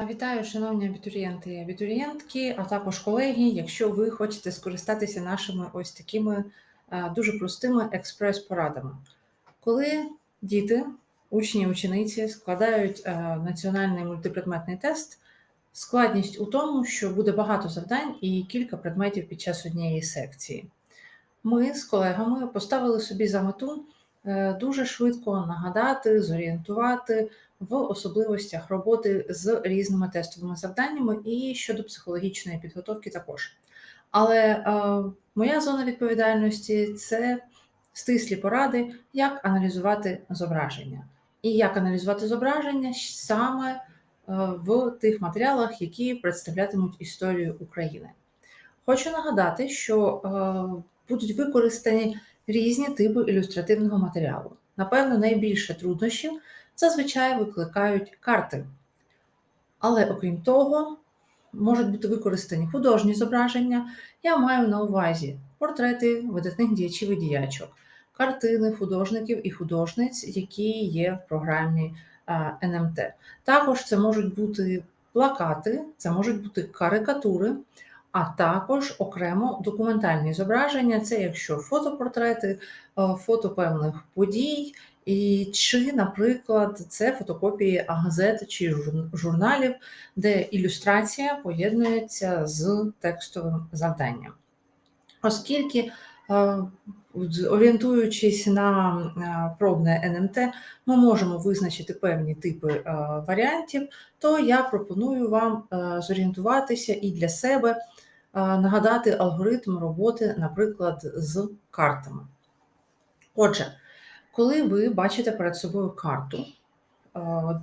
Е, Вітаю, шановні абітурієнти і абітурієнтки, а також колеги. Якщо ви хочете скористатися нашими ось такими е, дуже простими експрес-порадами. Коли діти, учні і учениці складають е, національний мультипредметний тест, складність у тому, що буде багато завдань і кілька предметів під час однієї секції. Ми з колегами поставили собі за мету дуже швидко нагадати, зорієнтувати в особливостях роботи з різними тестовими завданнями і щодо психологічної підготовки також. Але е, моя зона відповідальності це стислі поради, як аналізувати зображення. І як аналізувати зображення саме е, в тих матеріалах, які представлятимуть історію України. Хочу нагадати, що е, будуть використані різні типи ілюстративного матеріалу. Напевно, найбільше труднощів зазвичай викликають карти. Але окрім того, можуть бути використані художні зображення. Я маю на увазі портрети видатних діячів і діячок, картини художників і художниць, які є в програмі НМТ. Також це можуть бути плакати, це можуть бути карикатури, а також окремо документальні зображення це якщо фотопортрети, фото певних подій. І чи, наприклад, це фотокопії газет чи журналів, де ілюстрація поєднується з текстовим завданням. Оскільки, орієнтуючись на пробне НМТ, ми можемо визначити певні типи варіантів, то я пропоную вам зорієнтуватися і для себе нагадати алгоритм роботи, наприклад, з картами. Отже, коли ви бачите перед собою карту,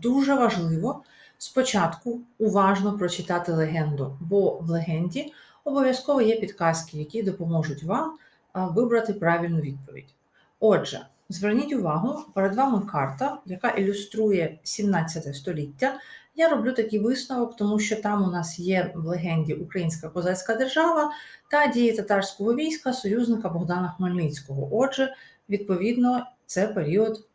дуже важливо спочатку уважно прочитати легенду, бо в легенді обов'язково є підказки, які допоможуть вам вибрати правильну відповідь. Отже, зверніть увагу, перед вами карта, яка ілюструє 17 століття. Я роблю такий висновок, тому що там у нас є в легенді Українська козацька держава та дії татарського війська союзника Богдана Хмельницького. Отже, відповідно, це період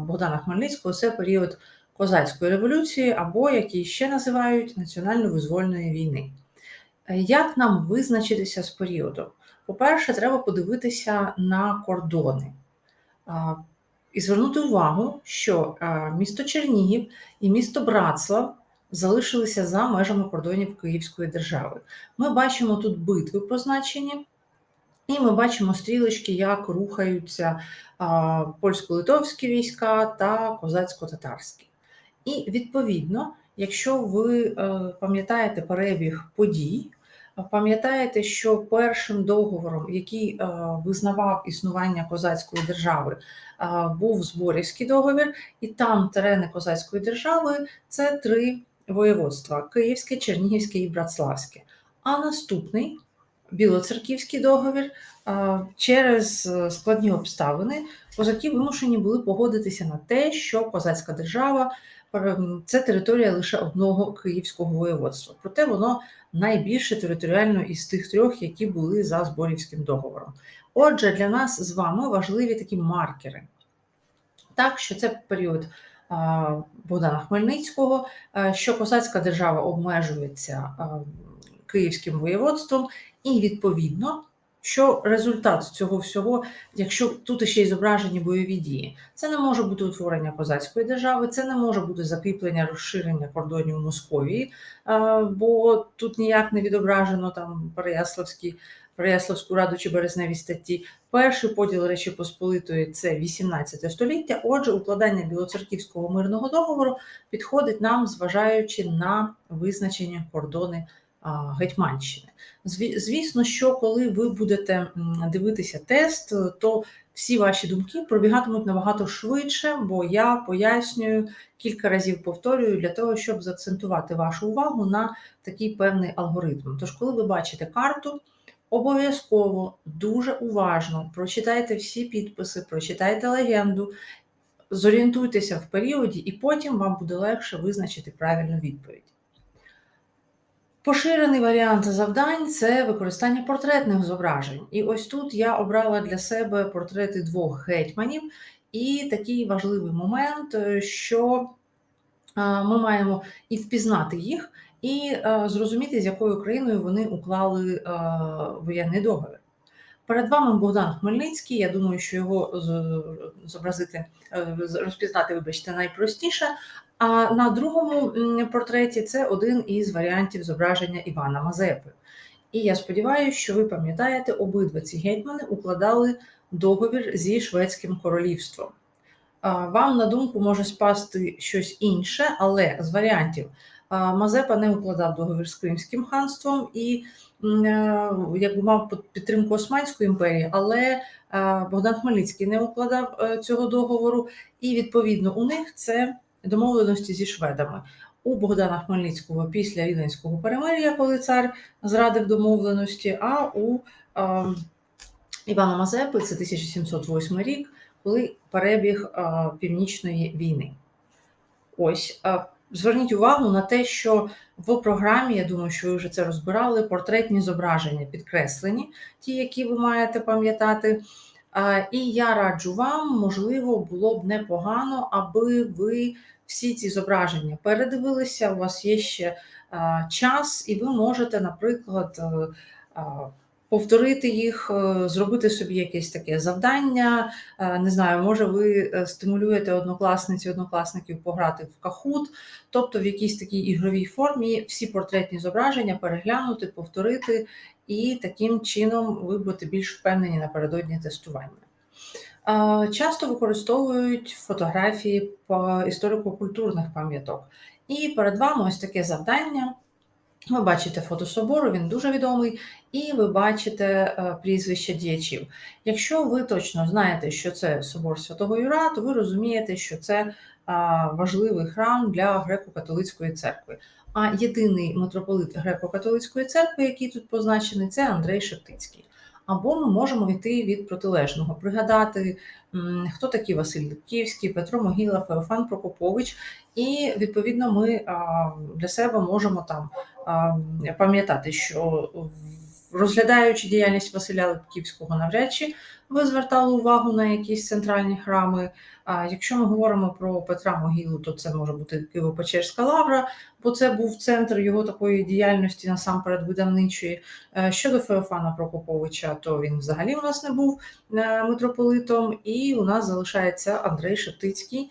Богдана Хмельницького, це період козацької революції, або які ще називають національно-визвольної війни. Як нам визначитися з періодом? По-перше, треба подивитися на кордони і звернути увагу, що місто Чернігів і місто Братслав залишилися за межами кордонів Київської держави. Ми бачимо тут битви позначені, і ми бачимо стрілочки, як рухаються польсько-литовські війська та козацько-татарські. І відповідно, якщо ви е, пам'ятаєте перебіг подій, пам'ятаєте, що першим договором, який е, визнавав існування козацької держави, е, був Зборівський договір, і там терени козацької держави це три воєводства: Київське, Чернігівське і Братславське. А наступний білоцерківський договір через складні обставини козаки вимушені були погодитися на те, що козацька держава це територія лише одного київського воєводства. Проте воно найбільше територіально із тих трьох, які були за Зборівським договором. Отже, для нас з вами важливі такі маркери. Так, що це період Богдана Хмельницького, що козацька держава обмежується Київським воєводством, і відповідно що результат цього всього, якщо тут ще й зображені бойові дії, це не може бути утворення козацької держави, це не може бути закріплення розширення кордонів Московії, бо тут ніяк не відображено там Переяславські. Переяславську раду чи березневі статті. Перший поділ Речі Посполитої це 18 століття. Отже, укладання білоцерківського мирного договору підходить нам, зважаючи на визначення кордони Гетьманщини. Звісно, що коли ви будете дивитися тест, то всі ваші думки пробігатимуть набагато швидше, бо я пояснюю кілька разів повторюю для того, щоб заакцентувати вашу увагу на такий певний алгоритм. Тож, коли ви бачите карту, обов'язково дуже уважно прочитайте всі підписи, прочитайте легенду, зорієнтуйтеся в періоді, і потім вам буде легше визначити правильну відповідь. Поширений варіант завдань це використання портретних зображень. І ось тут я обрала для себе портрети двох гетьманів, і такий важливий момент, що ми маємо і впізнати їх, і зрозуміти, з якою країною вони уклали воєнний договір. Перед вами Богдан Хмельницький. Я думаю, що його зобразити, е, розпізнати, вибачте, найпростіше. А на другому портреті це один із варіантів зображення Івана Мазепи. І я сподіваюся, що ви пам'ятаєте, обидва ці гетьмани укладали договір зі Шведським королівством. Вам на думку може спасти щось інше, але з варіантів Мазепа не укладав договір з Кримським ханством і е, якби мав підтримку Османської імперії, але е, Богдан Хмельницький не укладав е, цього договору, і відповідно у них це домовленості зі шведами. У Богдана Хмельницького після Рівненського перемир'я, коли цар зрадив домовленості, а у е, Івана Мазепи це 1708 рік, коли перебіг Північної війни. Ось. Зверніть увагу на те, що в програмі, я думаю, що ви вже це розбирали, портретні зображення підкреслені, ті, які ви маєте пам'ятати. І я раджу вам, можливо, було б непогано, аби ви всі ці зображення передивилися. У вас є ще час, і ви можете, наприклад, е, повторити їх, е, зробити собі якесь таке завдання. Е, не знаю, може, ви е, стимулюєте однокласниці, однокласників пограти в кахут, тобто в якійсь такій ігровій формі всі портретні зображення переглянути, повторити, і таким чином ви будете більш впевнені напередодні тестування. Часто використовують фотографії по історико-культурних пам'яток. І перед вами ось таке завдання. Ви бачите фото собору, він дуже відомий, і ви бачите е, прізвища діячів. Якщо ви точно знаєте, що це собор Святого Юра, то ви розумієте, що це важливий храм для греко-католицької церкви. А єдиний митрополит греко-католицької церкви, який тут позначений, це Андрей Шептицький. Або ми можемо йти від протилежного, пригадати, хто такий Василь Липківський, Петро Могіла, Феофан Прокопович, і відповідно ми для себе можемо там пам'ятати, що розглядаючи діяльність Василя Липківського, навряд чи ви звертали увагу на якісь центральні храми. А якщо ми говоримо про Петра Могилу, то це може бути Києво-Печерська лавра, бо це був центр його такої діяльності насамперед видавничої. Е, щодо Феофана Прокоповича, то він взагалі у нас не був е, митрополитом, і у нас залишається Андрей Шептицький.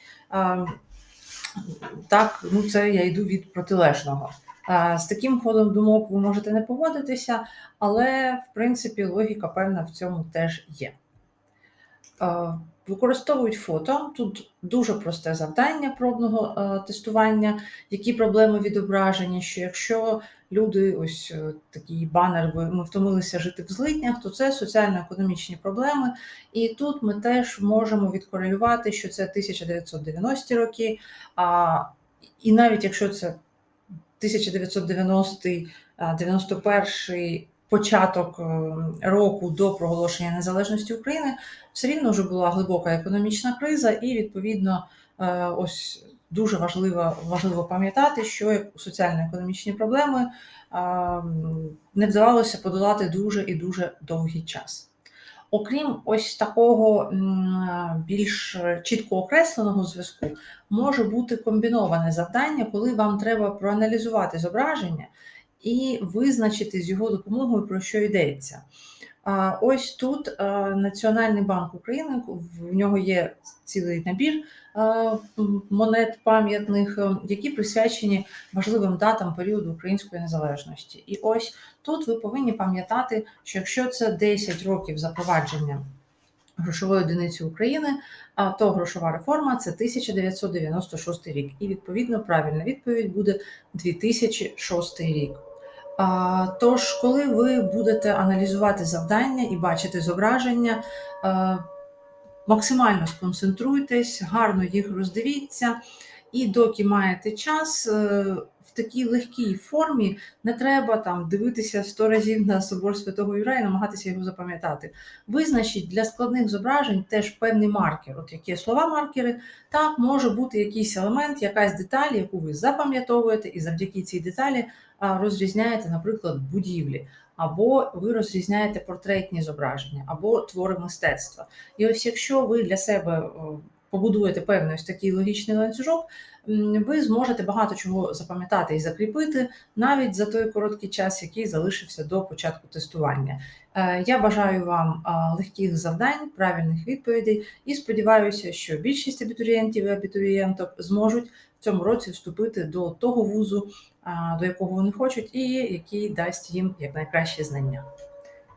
Так, ну це я йду від протилежного. З таким ходом думок ви можете не погодитися, але в принципі логіка певна в цьому теж є. Використовують фото. Тут дуже просте завдання пробного тестування, які проблеми відображення, що якщо люди, ось е, такий банер, ми втомилися жити в злитнях, то це соціально-економічні проблеми. І тут ми теж можемо відкорелювати, що це 1990 роки, а, і навіть якщо це 1990-91 початок е, року до проголошення незалежності України, все рівно вже була глибока економічна криза, і відповідно е, ось дуже важливо важливо пам'ятати, що соціально-економічні проблеми не вдавалося подолати дуже і дуже довгий час. Окрім ось такого більш чітко окресленого зв'язку, може бути комбіноване завдання, коли вам треба проаналізувати зображення і визначити з його допомогою, про що йдеться. Ось тут Національний банк України, в нього є цілий набір монет пам'ятних, які присвячені важливим датам періоду української незалежності. І ось тут ви повинні пам'ятати, що якщо це 10 років запровадження грошової одиниці України, то грошова реформа це 1996 рік. І відповідно правильна відповідь буде 2006 рік. Тож, коли ви будете аналізувати завдання і бачити зображення, максимально сконцентруйтесь, гарно їх роздивіться, і доки маєте час, е, в такій легкій формі не треба там дивитися сто разів на собор Святого Юра і намагатися його запам'ятати. Визначіть для складних зображень теж певний маркер. От які слова-маркери, так може бути якийсь елемент, якась деталь, яку ви запам'ятовуєте, і завдяки цій деталі розрізняєте, наприклад, будівлі. Або ви розрізняєте портретні зображення, або твори мистецтва. І ось якщо ви для себе побудуєте певний ось такий логічний ланцюжок, ви зможете багато чого запам'ятати і закріпити навіть за той короткий час, який залишився до початку тестування. Е, Я бажаю вам легких завдань, правильних відповідей і сподіваюся, що більшість абітурієнтів і абітурієнток зможуть в цьому році вступити до того вузу, до якого вони хочуть, і який дасть їм якнайкращі знання.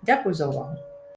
Дякую за увагу.